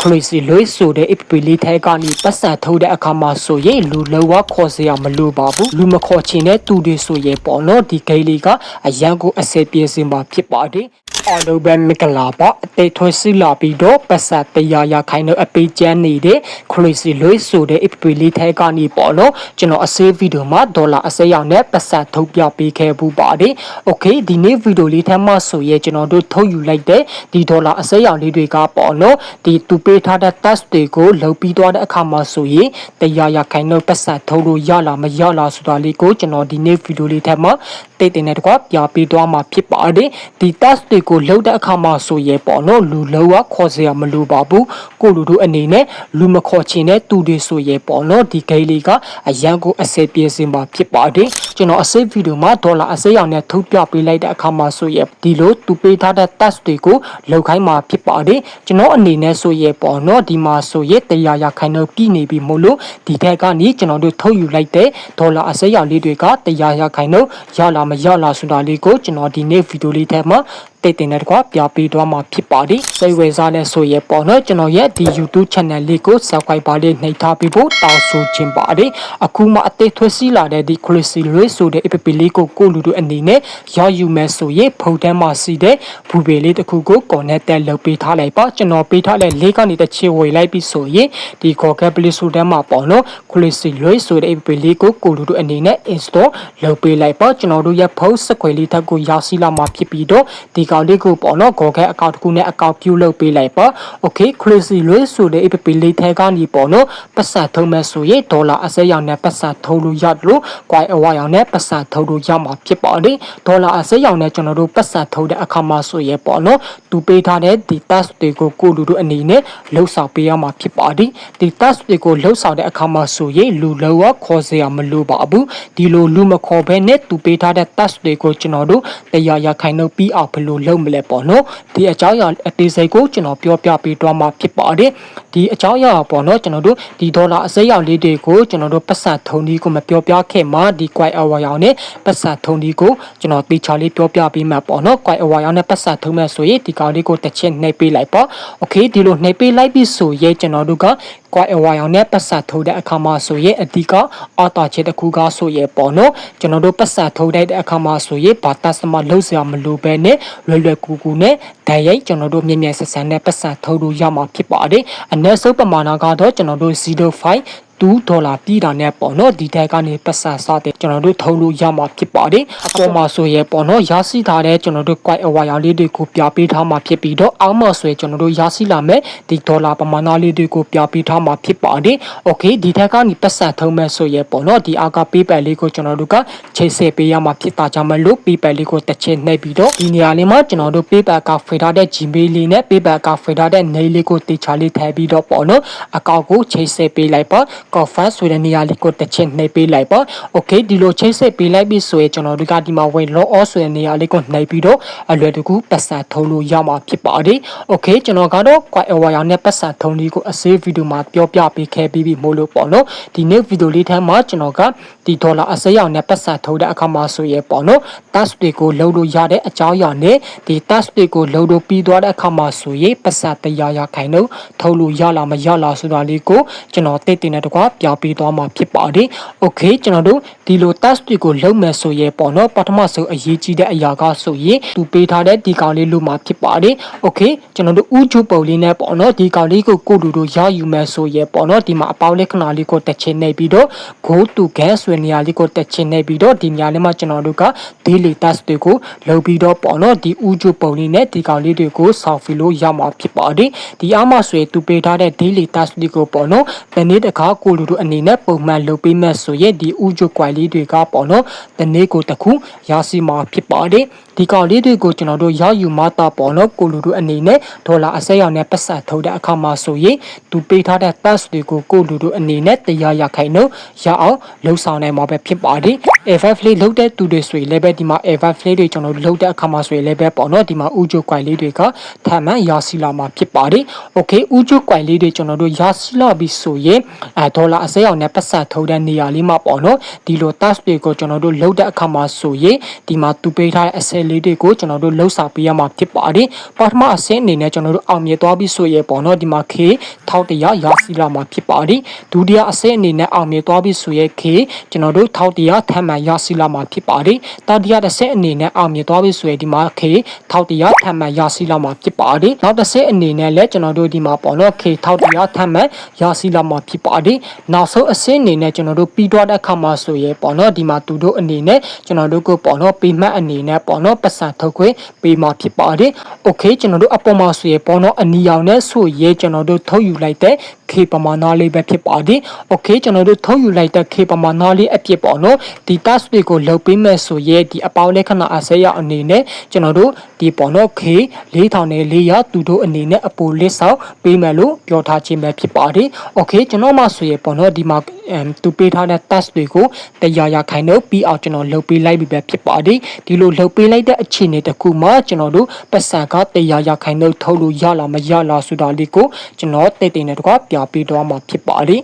crazy လို့ဆိုတဲ့ app လေးထဲကနေပတ်စံထုတ်တဲ့အခါမှာဆိုရင်လူလောကခေါ်စရာမလိုပါဘူးလူမခေါ်ချင်တဲ့သူတွေဆိုရင်ပေါ့နော်ဒီဂိမ်းလေးကအရန်ကိုအစပြေစင်မှာဖြစ်ပါတယ်အော်လိုဘန်မကလာပါအသေးထွေးစီလာပြီးတော့ပတ်စံတရားရခိုင်တော့အပေးချမ်းနေတဲ့ crazy လို့ဆိုတဲ့ app လေးထဲကနေပေါ့နော်ကျွန်တော်အစေးဗီဒီယိုမှာဒေါ်လာအစရောက်နဲ့ပတ်စံထုတ်ပြပေးခဲ့ဘူးပါတယ်โอเคဒီနေ့ဗီဒီယိုလေးထဲမှာဆိုရင်ကျွန်တော်တို့ထုတ်ယူလိုက်တဲ့ဒီဒေါ်လာအစရောက်လေးတွေကပေါ့နော်ဒီသူပေး ထားတဲ့ task တွေကိုလုပ်ပြီးသွားတဲ့အခါမှာဆိုရင်တရားရခိုင်တော့ပတ်စံထုတ်လို့ရလားမရလားဆိုတာလေးကိုကျွန်တော်ဒီနေ့ဗီဒီယိုလေးထဲမှာ တိတ်တင်တဲ့တကွာပြပေးသွားမှာဖြစ်ပါတယ်ဒီ task တွေကိုလုပ်တဲ့အခါမှာဆိုရင်ပေါ့နော်လူလောကခေါ်စရာမလိုပါဘူးကိုလူတို့အနေနဲ့လူမခေါ်ချင်တဲ့သူတွေဆိုရင်ပေါ့နော်ဒီဂိမ်းလေးကအရန်ကိုအစဲပြေးစင်မှာဖြစ်ပါတယ်ကျွန်တော်အစိတ်ဗီဒီယိုမှာဒေါ်လာအစိတ်ရောင်နဲ့ထုတ်ပြပေးလိုက်တဲ့အခါမှာဆိုရင်ဒီလိုသူပေးထားတဲ့ task တွေကိုလုပ်ခိုင်းမှာဖြစ်ပါတယ်ကျွန်တော်အနေနဲ့ဆိုရင်ပေါ့နော်ဒီမှာဆိုရင်တရားရခိုင်တော့ပြည်နေပြီမို့လို့ဒီထက်ကနေကျွန်တော်တို့ထုတ်ယူလိုက်တဲ့ဒေါ်လာအစိတ်ရောင်လေးတွေကတရားရခိုင်တော့ရလာမရလာဆိုတာလေးကိုကျွန်တော်ဒီနေ့ဗီဒီယိုလေးထဲမှာ တိတ်တင်တဲ့ကွာပြပေးသွားမှာဖြစ်ပါတယ်စိတ်ဝင်စားတဲ့ဆိုရင်ပေါ့နော်ကျွန်တော်ရဲ့ဒီ YouTube channel လေးကို subscribe ပါလေးနှိပ်ထားပြီးဖို့တောင်းဆိုချင်ပါတယ်အခုမှအသေးထွေးစီးလာတဲ့ဒီ crazy လေးဆိုတဲ့ app လေးကိုကိုလူတို့အနေနဲ့ရယူမယ်ဆိုရင်ဖုန်းထဲမှာစီတဲ့ဘူပေလေးတစ်ခုကို connect တက်လုပ်ပေးထားလိုက်ပါကျွန်တော်ပေးထားတဲ့လေးကနေတစ်ချေဝေလိုက်ပြီးဆိုရင်ဒီ Google Play Store ထဲမှာပေါ့နော် crazy လေးဆိုတဲ့ app လေးကိုကိုလူတို့အနေနဲ့ install လုပ်ပေးလိုက်ပါကျွန်တော်တို့ရဲ့ဖုန်းစခွေလေးထက်ကိုရရှိလာမှာဖြစ်ပြီးတော့ဒီကောင်လေးကိုပေါ့နော် Google account တစ်ခုနဲ့ account ပြုလုပ်ပေးလိုက်ပါ okay crazy လေးဆိုတဲ့ app လေးထဲကနေပေါ့နော်ပတ်စံထုံးမဲ့ဆိုရင်ဒေါ်လာအစက်ရောင်နဲ့ပတ်စံထုံးလို့ရတယ်လို့ quite အဝါရောင်နဲ့ပတ်စံထုံးလို့ရမှာဖြစ်ပါတယ်ဒေါ်လာအစက်ရောင်နဲ့ကျွန်တော်တို့ပတ်စံထုံးတဲ့အခါမှာဆိုရင်ပေါ့နော်သူပေးထားတဲ့ဒီ task တွေကိုကိုလူတို့အနေနဲ့လှုပ်ဆောင်ပေးရမှာဖြစ်ပါတယ်ဒီ task တွေကိုလှုပ်ဆောင်တဲ့အခါမှာဆိုရင်လူလောကခေါ်စရာမလိုပါဘူးဒီလိုလူမခေါ်ဘဲနဲ့သူပေးထားတဲ့ task တွေကိုကျွန်တော်တို့တရားရခိုင်နှုတ်ပြီးအောင်ဘယ်လိုလုပ်မလဲပေါ့နော်ဒီအကြောင်းအရာအသေးစိတ်ကိုကျွန်တော်ပြောပြပေးသွားမှာဖြစ်ပါတယ်ဒီအကြောင်းအရာပေါ့နော်ကျွန်တော်တို့ဒီဒေါ်လာအစိမ်းရောင်လေးတွေကိုကျွန်တော်တို့ပတ်စံထုံဒီကိုမပြောပြခဲ့မှာဒီ quite hour ရောင်နဲ့ပတ်စံထုံဒီကိုကျွန်တော်တေချာလေးပြောပြပေးမှာပေါ့နော် quite hour ရောင်နဲ့ပတ်စံထုံမဲ့ဆိုရင်ဒီကောင်လေးကိုတစ်ချက်နှိပ်ပေးလိုက်ပေါ့ okay ဒီလိုနှိပ်ပေးလိုက်ပြီဆိုရင်ကျွန်တော်တို့က quite a while နဲ့ပတ်စံထုတ်တဲ့အခါမှာဆိုရင်အဓိကအော်တာချက်တစ်ခုကဆိုရင်ပေါ့နော်ကျွန်တော်တို့ပတ်စံထုတ်တဲ့အခါမှာဆိုရင်ဘာတတ်စမလုံးစရာမလိုပဲနဲ့လွယ်လွယ်ကူကူနဲ့ဓာတ်ရိုက်ကျွန်တော်တို့မြင်မြန်ဆက်ဆန်နဲ့ပတ်စံထုတ်လို့ရမှာဖြစ်ပါတယ်အနည်းဆုံးပမာဏကတော့ကျွန်တော်တို့0.5 2ဒေါ်လာပြည်တာနဲ့ပေါ့နော်ဒီထက်ကနေပတ်စံစားတဲ့ကျွန်တော်တို့ထုံးလို့ရမှာဖြစ်ပါတယ်အပေါ်မှာဆိုရဲပေါ့နော်ရရှိထားတဲ့ကျွန်တော်တို့ quite aware ရလေးတွေကိုပြပေးထားမှာဖြစ်ပြီးတော့အောက်မှာဆိုရင်ကျွန်တော်တို့ရရှိလာမဲ့ဒီဒေါ်လာပမာဏလေးတွေကိုပြပေးထားမှာဖြစ်ပါတယ် okay ဒီထက်ကနေပတ်စံထုံးမဲ့ဆိုရဲပေါ့နော်ဒီအာကပေးပယ်လေးကိုကျွန်တော်တို့ကချိန်ဆပေးရမှာဖြစ်တာကြောင့်မလို့ပေးပယ်လေးကိုတစ်ချက်နှိပ်ပြီးတော့ဒီနေရာလေးမှာကျွန်တော်တို့ပေးပယ်ကဖေထားတဲ့ Gmail လေးနဲ့ပေးပယ်ကဖေထားတဲ့ mail လေးကိုတေချာလေးထည့်ပြီးတော့ပေါ့နော်အကောင့်ကိုချိန်ဆပေးလိုက်ပါ confirm ဆိုတဲ့နေရာလေးကိုတစ်ချက်နှိပ်ပေးလိုက်ပါ okay ဒီလိုချိန်ဆပေးလိုက်ပြီဆိုရင်ကျွန်တော်တို့ကဒီမှာဝင် log off ဆိုတဲ့နေရာလေးကိုနှိပ်ပြီးတော့အလွယ်တကူပတ်စံထုံးလို့ရမှာဖြစ်ပါတယ် okay ကျွန်တော်ကတော့ quite aware နဲ့ပတ်စံထုံးလေးကိုအစေးဗီဒီယိုမှာပြောပြပေးခဲ့ပြီးပြီမို့လို့ပေါ့နော်ဒီနေ့ဗီဒီယိုလေးထဲမှာကျွန်တော်ကဒီဒေါ်လာအစေးရောင်နဲ့ပတ်စံထုံးတဲ့အခါမှာဆိုရင်ပေါ့နော် task တွေကိုလုပ်လို့ရတဲ့အကြောင်းအရာနဲ့ဒီ task တွေကိုလုပ်လို့ပြီးသွားတဲ့အခါမှာဆိုရင်ပတ်စံတရားရခိုင်တော့ထုတ်လို့ရလားမရလားဆိုတာလေးကိုကျွန်တော်သိတင်တဲ့တကွာပြပေးသွားမှာဖြစ်ပါတယ် okay ကျွန်တော်တို့ဒီလို task တွေကိုလုပ်မယ်ဆိုရင်ပေါ့နော်ပထမဆုံးအရေးကြီးတဲ့အရာကဆိုရင်သူပေးထားတဲ့ဒီကောင်လေးလို့မှာဖြစ်ပါတယ် okay ကျွန်တော်တို့ဥချိုပုံလေးနဲ့ပေါ့နော်ဒီကောင်လေးကိုကိုလူတို့ရယူမယ်ဆိုရင်ပေါ့နော်ဒီမှာအပေါင်းလက္ခဏာလေးကိုတက်ချင်နေပြီးတော့ go to gas ဆိုတဲ့နေရာလေးကိုတက်ချင်နေပြီးတော့ဒီနေရာလေးမှာကျွန်တော်တို့က daily task တွေကိုလုပ်ပြီးတော့ပေါ့နော်ဒီဥချိုပုံလေးနဲ့ဒီကောင်လေးတွေကိုဆောက်ဖီလို့ရမှာဖြစ်ပါတယ်ဒီအားမဆိုရင်သူပေးထားတဲ့ daily task တွေကိုပေါ့နော်တနေ့တစ်ခါကိုလူတို့အနေနဲ့ပုံမှန်လုပ်ပေးမဲ့ဆိုရင်ဒီဥချိုကွိုင်လေးတွေကပေါ့နော်တနေ့ကိုတစ်ခုရရှိမှာဖြစ်ပါတယ်ဒီကောင်လေးတွေကိုကျွန်တော်တို့ရယူမတာပေါ့နော်ကိုလူတို့အနေနဲ့ဒေါ်လာအစက်ရောင်နဲ့ပတ်စံထုတ်တဲ့အခါမှာဆိုရင်သူပေးထားတဲ့ task တွေကိုကိုလူတို့အနေနဲ့တရားရခိုင်လို့ရအောင်လှုပ်ဆောင်နိုင်မှာပဲဖြစ်ပါတယ် F5 လေးလှုပ်တဲ့သူတွေဆိုရင်လည်းပဲဒီမှာ F5 လေးတွေကျွန်တော်တို့လှုပ်တဲ့အခါမှာဆိုရင်လည်းပဲပေါ့နော်ဒီမှာဥကြိုကွိုင်လေးတွေကထမှန်ရရှိလာမှာဖြစ်ပါတယ် Okay ဥကြိုကွိုင်လေးတွေကျွန်တော်တို့ရရှိလာပြီဆိုရင်အဲဒေါ်ဒေါ်လာအစဲအောင်နဲ့ပတ်စံထုတ်တဲ့နေရာလေးမှာပေါ့နော်ဒီလို task တွေကိုကျွန်တော်တို့လုပ်တဲ့အခါမှာဆိုရင်ဒီမှာသူပေးထားတဲ့အစဲလေးတွေကိုကျွန်တော်တို့လှုပ်ဆောင်ပေးရမှာဖြစ်ပါတယ်ပထမအဆင့်အနေနဲ့ကျွန်တော်တို့အောင်မြင်သွားပြီဆိုရင်ပေါ့နော်ဒီမှာ K 1100ရရှိလာမှာဖြစ်ပါတယ်ဒုတိယအဆင့်အနေနဲ့အောင်မြင်သွားပြီဆိုရင် K ကျွန်တော်တို့1100ထပ်မံရရှိလာမှာဖြစ်ပါတယ်တတိယတစ်ဆင့်အနေနဲ့အောင်မြင်သွားပြီဆိုရင်ဒီမှာ K 1100ထပ်မံရရှိလာမှာဖြစ်ပါတယ်နောက်တစ်ဆင့်အနေနဲ့လည်းကျွန်တော်တို့ဒီမှာပေါ့နော် K 1100ထပ်မံရရှိလာမှာဖြစ်ပါတယ်နောက်ဆုံးအဆင့်အနေနဲ့ကျွန်တော်တို့ပြီးတော့တဲ့အခါမှာဆိုရင်ပေါ့နော်ဒီမှာသူတို့အနေနဲ့ကျွန်တော်တို့ကိုပေါ့နော်ပေးမှတ်အနေနဲ့ပေါ့နော်ပတ်စံထုတ်ခွင့်ပေးမှာဖြစ်ပါတယ်။ Okay ကျွန်တော်တို့အပေါ်မှာဆိုရင်ပေါ့နော်အနီရောင်နဲ့ဆိုရင်ကျွန်တော်တို့ထုတ်ယူလိုက်တဲ့ K ပမာဏလေးပဲဖြစ်ပါတယ်။ Okay ကျွန်တော်တို့ထုတ်ယူလိုက်တဲ့ K ပမာဏလေးအဖြစ်ပေါ့နော်ဒီ task တွေကိုလုပ်ပေးမယ်ဆိုရင်ဒီအပေါင်းလက္ခဏာအစရအနေနဲ့ကျွန်တော်တို့ ဒီပေါ့နော် K 4000နဲ့400သူတို့အနေနဲ့အပေါ်လစ်ဆောင်ပေးမယ်လို့ပြောထားခြင်းပဲဖြစ်ပါတယ်။ Okay ကျွန်တော်မှဆိုရင်ပေါ့နော်ဒီမှာသူပေးထားတဲ့ task တွေကိုတရားရခိုင်တော့ပြီးအောင်ကျွန်တော်လုပ်ပေးလိုက်ပြီပဲဖြစ်ပါတယ်ဒီလိုလုပ်ပေးလိုက်တဲ့အခြေအနေတစ်ခုမှာကျွန်တော်တို့ပတ်စံကတရားရခိုင်တော့ထုတ်လို့ရလားမရလားဆိုတာလေးကိုကျွန်တော်တိတ်တိတ်နဲ့တကွာပြပေးတော့မှာဖြစ်ပါတယ်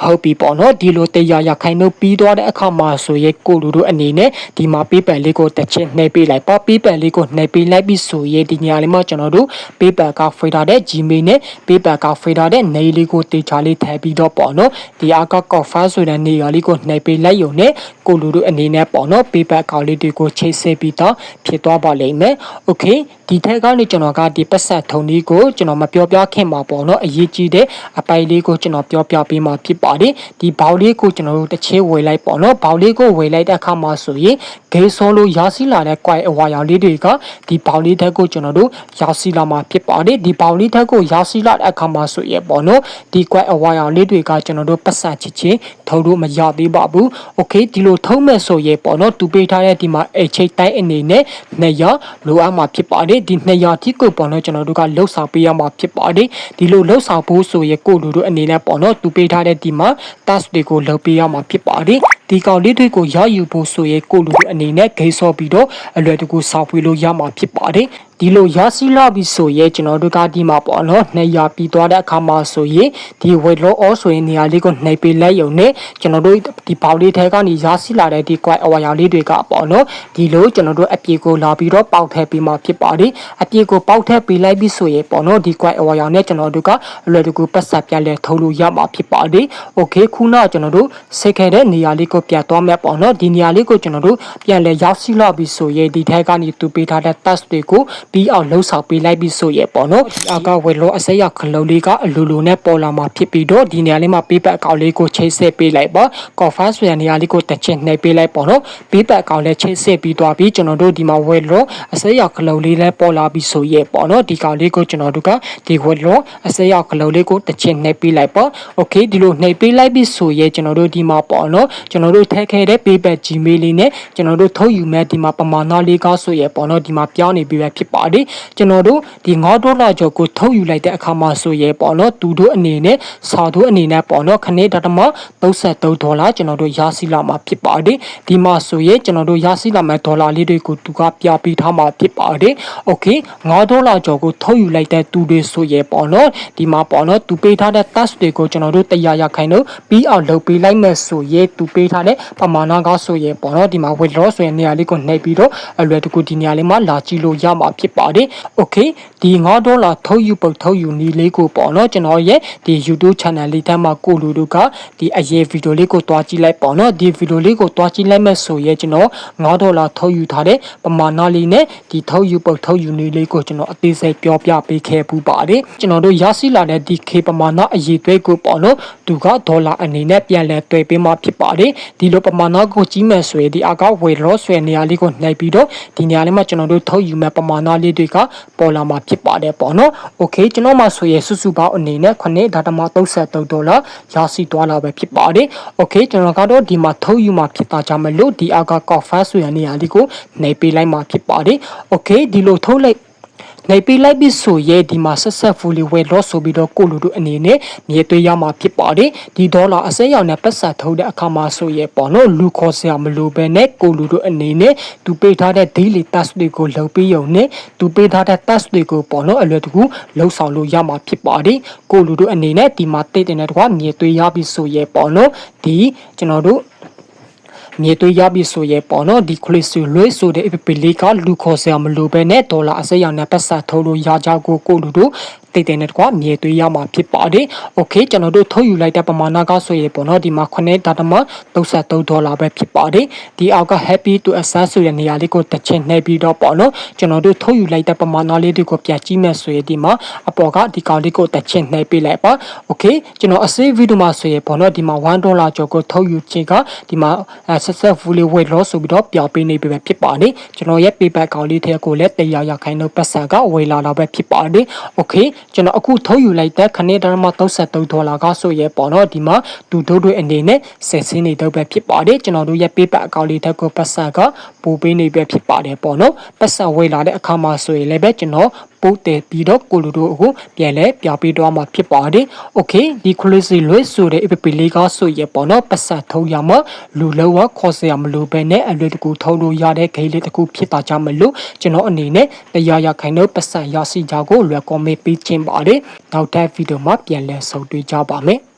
ဟုတ်ပြီပေါ့နော်ဒီလိုတရားရခိုင်တို့ပြီးသွားတဲ့အခါမှာဆိုရဲကိုလူတို့အနေနဲ့ဒီမှာပေးပန်လေးကိုတစ်ချက်နှိပ်ပေးလိုက်ပေါ့ပေးပန်လေးကိုနှိပ်ပေးလိုက်ပြီဆိုရဲဒီညလေးမှာကျွန်တော်တို့ပေးပန်ကဖေးထားတဲ့ Gmail နဲ့ပေးပန်ကဖေးထားတဲ့နေလေးကိုတေချာလေးထည့်ပြီးတော့ပေါ့နော်ဒီအကကော့ဖာဆိုတဲ့နေရာလေးကိုနှိပ်ပေးလိုက်ရုံနဲ့ကိုလူတို့အနေနဲ့ပေါ့နော်ပေးပန်ကောင်လေးတွေကိုချိတ်ဆက်ပြီးတော့ဖြစ်သွားပါလိမ့်မယ် Okay ဒီထက်ကနေကျွန်တော်ကဒီပတ်ဆက်ထုံလေးကိုကျွန်တော်မပြောပြခင်ပါပေါ့နော်အရေးကြီးတဲ့အပိုင်းလေးကိုကျွန်တော်ပြောပြပေးမှာဖြစ်ပါတယ်ဒီဘောက်လေးကိုကျွန်တော်တို့တစ်ချဲဝယ်လိုက်ပေါ့နော်ဘောက်လေးကိုဝယ်လိုက်တဲ့အခါမှာဆိုရင်ဂေဆောလိုရာစီလာတဲ့ quai အဝါရောင်လေးတွေကဒီဘောက်လေးထက်ကိုကျွန်တော်တို့ရာစီလာမှာဖြစ်ပါတယ်ဒီဘောက်လေးထက်ကိုရာစီလာတဲ့အခါမှာဆိုရင်ပေါ့နော်ဒီ quai အဝါရောင်လေးတွေကကျွန်တော်တို့ပတ်စံချစ်ချင်းထုတ်လို့မရသေးပါဘူး okay ဒီလိုထုံးမဲ့ဆိုရင်ပေါ့နော်သူပေးထားတဲ့ဒီမှာ HH တိုင်းအနေနဲ့နှစ်ရလိုအပ်မှာဖြစ်ပါတယ်ဒီနှစ်ရတိကိုပေါ့နော်ကျွန်တော်တို့ကလှုပ်ဆောင်ပေးရမှာဖြစ်ပါတယ်ဒီလိုလှုပ်ဆောင်ဖို့ဆိုရင်ကိုလူတို့အနေနဲ့ပေါ့နော်သူပေးထားတဲ့ဒီမှာ task တွေကိုလုပ်ပေးရမှာဖြစ်ပါတယ် ဒီကောင်လေးတွေကိုရယူဖို့ဆိုရင်ကိုလူအနေနဲ့ဂိမ်းဆော့ပြီးတော့အလွယ်တကူဆောက်ဖွေလို့ရမှာဖြစ်ပါတယ်ဒီလိုရရှိလာပြီဆိုရင်ကျွန်တော်တို့ကဒီမှာပေါ့နော်နှိပ်ရပြီးသွားတဲ့အခါမှာဆိုရင်ဒီ weight loss all ဆိုရင်နေရာလေးကိုနှိပ်ပေးလိုက်ရုံနဲ့ကျွန်တော်တို့ဒီပေါင်လေးထဲကနေရရှိလာတဲ့ဒီ quiet wire လေးတွေကပေါ့နော်ဒီလိုကျွန်တော်တို့အပြေကိုလာပြီးတော့ပေါက်ထည့်ပေးမှာဖြစ်ပါတယ်အပြေကိုပေါက်ထည့်ပေးလိုက်ပြီးဆိုရင်ပေါ့နော်ဒီ quiet wire နဲ့ကျွန်တော်တို့ကအလွယ်တကူပတ်ဆက်ပြန်လဲထုတ်လို့ရမှာဖြစ်ပါတယ် okay ခုနကကျွန်တော်တို့စိတ်ခဲ့တဲ့နေရာလေးကိုကိုပြန်သွားမယ်ပေါ့နော်ဒီနေရာလေးကိုကျွန်တော်တို့ပြန်လဲရောက်ရှိလာပြီဆိုရင်ဒီထဲကနေသူပေးထားတဲ့ task တွေကိုပြီးအောင်လှုပ်ဆောင်ပေးလိုက်ပြီဆိုရင်ပေါ့နော်ဒီအကဝယ်လို့အစိရခလုံးလေးကအလူလူနဲ့ပေါ်လာမှာဖြစ်ပြီးတော့ဒီနေရာလေးမှာပေးပတ်အကောင်လေးကိုချိတ်ဆက်ပေးလိုက်ပေါ့ cover ဆိုတဲ့နေရာလေးကိုတစ်ချက်နှိပ်ပေးလိုက်ပေါ့နော်ပေးပတ်အကောင်လည်းချိတ်ဆက်ပြီးသွားပြီးကျွန်တော်တို့ဒီမှာဝယ်လို့အစိရခလုံးလေးလည်းပေါ်လာပြီဆိုရင်ပေါ့နော်ဒီကောင်လေးကိုကျွန်တော်တို့ကဒီဝယ်လို့အစိရခလုံးလေးကိုတစ်ချက်နှိပ်ပေးလိုက်ပေါ့ okay ဒီလိုနှိပ်ပေးလိုက်ပြီဆိုရင်ကျွန်တော်တို့ဒီမှာပေါ့နော်ကျွန်တော်တို့ထည့်ခဲ့တဲ့ပေးပတ် Gmail လေးနဲ့ကျွန်တော်တို့ထုတ်ယူမဲ့ဒီမှာပမာဏလေးကဆိုရပေါ့နော်ဒီမှာပြောင်းနေပြီးပဲဖြစ်ပါတယ်ကျွန်တော်တို့ဒီ9ဒေါ်လာကျော်ကိုထုတ်ယူလိုက်တဲ့အခါမှာဆိုရဲပေါ့နော်သူတို့အနေနဲ့စာတို့အနေနဲ့ပေါ့နော်ခနေ့တတမ33ဒေါ်လာကျွန်တော်တို့ရရှိလာမှာဖြစ်ပါတယ်ဒီမှာဆိုရဲကျွန်တော်တို့ရရှိလာမဲ့ဒေါ်လာလေးတွေကိုသူကပြပေးထားမှာဖြစ်ပါတယ်โอเค9ဒေါ်လာကျော်ကိုထုတ်ယူလိုက်တဲ့သူတွေဆိုရဲပေါ့နော်ဒီမှာပေါ့နော်သူပေးထားတဲ့ task တွေကိုကျွန်တော်တို့တရားရခိုင်လို့ပြီးအောင်လုပ်ပေးလိုက်မယ်ဆိုရဲသူပေးထား တဲ့ပမာဏကဆိုရင်ပေါ့နော်ဒီမှာ withdraw ဆိုရင်နေရာလေးကိုနှိပ်ပြီးတော့အလွယ်တကူဒီနေရာလေးမှာလာကြည့်လို့ရမှာဖြစ်ပါတယ်။ Okay ဒီ9ဒေါ်လာထုတ်ယူပုတ်ထုတ်ယူနီးလေးကိုပေါ့နော်ကျွန်တော်ရဲ့ဒီ YouTube channel လေးတန်းမှာကိုလူတို့ကဒီအရေးဗီဒီယိုလေးကိုတွားကြည့်လိုက်ပေါ့နော်ဒီဗီဒီယိုလေးကိုတွားကြည့်လိုက်မဲ့ဆိုရင်ကျွန်တော်9ဒေါ်လာထုတ်ယူထားတဲ့ပမာဏလေးနဲ့ဒီထုတ်ယူပုတ်ထုတ်ယူနီးလေးကိုကျွန်တော်အသေးစိတ်ပြောပြပေးခဲ့ပူပါတယ်ကျွန်တော်တို့ရရှိလာတဲ့ဒီ K ပမာဏအရေးသွေးကိုပေါ့နော်သူကဒေါ်လာအနေနဲ့ပြန်လည်တွယ်ပေးမှဖြစ်ပါတယ်ဒီလိုပမာဏကိုကြီးမဲ့ဆိုရင်ဒီအကောက်ဝေရော့ဆွဲနေရာလေးကိုနှိပ်ပြီးတော့ဒီနေရာလေးမှာကျွန်တော်တို့ထုတ်ယူမဲ့ပမာဏလေးတွေကပေါ်လာမှာဖြစ်ပါတယ်ပေါ့နော်။ Okay ကျွန်တော်မှဆိုရင်စုစုပေါင်းအနေနဲ့9.33ဒေါ်လာရရှိသွားလာပဲဖြစ်ပါတယ်။ Okay ကျွန်တော်ကတော့ဒီမှာထုတ်ယူမှာဖြစ်တာကြောင့်မလို့ဒီအကကော့ဖတ်ဆိုရနေရာလေးကိုနှိပ်ပေးလိုက်မှာဖြစ်ပါတယ်။ Okay ဒီလိုထုတ်လိုက် နေပေးလိုက်ပြီဆိုရဲဒီမှာ successfully weight loss ဆိုပြီးတော့ကိုလူတို့အနေနဲ့မြေသွေးရမှာဖြစ်ပါတယ်ဒီဒေါ်လာအစက်ရောင်နဲ့ပတ်ဆက်ထုတ်တဲ့အခါမှာဆိုရဲပေါ့နော်လူခေါ်စရာမလိုပဲနဲ့ကိုလူတို့အနေနဲ့သူပေးထားတဲ့ daily task တွေကိုလုပ်ပြီးရုံနဲ့သူပေးထားတဲ့ task တွေကိုပေါ့နော်အလွယ်တကူလှုပ်ဆောင်လို့ရမှာဖြစ်ပါတယ်ကိုလူတို့အနေနဲ့ဒီမှာတိတ်တဲ့တကွာမြေသွေးရပြီဆိုရဲပေါ့နော်ဒီကျွန်တော်တို့ မြေသွေးရပြီဆိုရဲပေါ့နော်ဒီခလစ်ဆူလွေးဆိုတဲ့ app လေးကလူခေါ်စရာမလိုပဲနဲ့ဒေါ်လာအစက်ရောင်နဲ့ပတ်ဆက်ထုတ်လို့ရကြကိုကိုလူတို့ တိတ်တဲ့နဲ့တကွာမြေသွေးရမှာဖြစ်ပါတယ်။ Okay ကျွန်တော်တို့ထုတ်ယူလိုက်တဲ့ပမာဏကဆိုရဲပေါ့နော်ဒီမှာ9ဒါတမ33ဒေါ်လာပဲဖြစ်ပါတယ်။ဒီအောက်က happy to access ဆိုတဲ့နေရာလေးကိုတစ်ချက်နှိပ်ပြီးတော့ပေါ့နော်ကျွန်တော်တို့ထုတ်ယူလိုက်တဲ့ပမာဏလေးတွေကိုပြန်ကြည့်မယ်ဆိုရင်ဒီမှာအပေါ်ကဒီကောင်လေးကိုတစ်ချက်နှိပ်ပေးလိုက်ပါ။ Okay ကျွန်တော်အစေးဗီဒီယိုမှာဆိုရင်ပေါ့နော်ဒီမှာ1ဒေါ်လာကျော်ကိုထုတ်ယူခြင်းကဒီမှာ successfully weight loss ဆိုပြီးတော့ပြောင်းပေးနေပြီပဲဖြစ်ပါတယ်ကျွန်တော်ရဲ့ payback ကောင်လေးထဲကိုလည်းတရားရခိုင်တော့ပတ်စံကဝေလာတော့ပဲဖြစ်ပါတယ် okay ကျွန်တော်အခုထုတ်ယူလိုက်တဲ့ခဏတရမ33ဒေါ်လာကဆိုရဲပေါ့နော်ဒီမှာဒူတို့တွေအနေနဲ့ဆယ်စင်းနေတော့ပဲဖြစ်ပါတယ်ကျွန်တော်တို့ရဲ့ payback အကောင့်လေးထဲကိုပတ်စံကပို့ပေးနေပဲဖြစ်ပါတယ်ပေါ့နော်ပတ်စံဝေလာတဲ့အခါမှာဆိုရင်လည်းပဲကျွန်တော် ပို့တယ်ပြီးတော့ကိုလူတို့ကိုပြန်လဲပြပေးတော့မှာဖြစ်ပါတယ်။ Okay ဒီ crazy လွဲဆိုတဲ့ app လေးကဆိုရပေါ့နော်ပတ်စံထုံးရမှာလူလောကခေါ်စရာမလိုပဲနဲ့အလွယ်တကူထုံးလို့ရတဲ့ဂိမ်းလေးတစ်ခုဖြစ်တာကြောင့်မလို့ကျွန်တော်အနေနဲ့တရားရခိုင်တော့ပတ်စံရရှိကြကိုလွယ်ကောမေးပေးခြင်းပါတယ်။နောက်ထပ်ဗီဒီယိုမှာပြန်လည်ဆုံတွေ့ကြပါမယ်။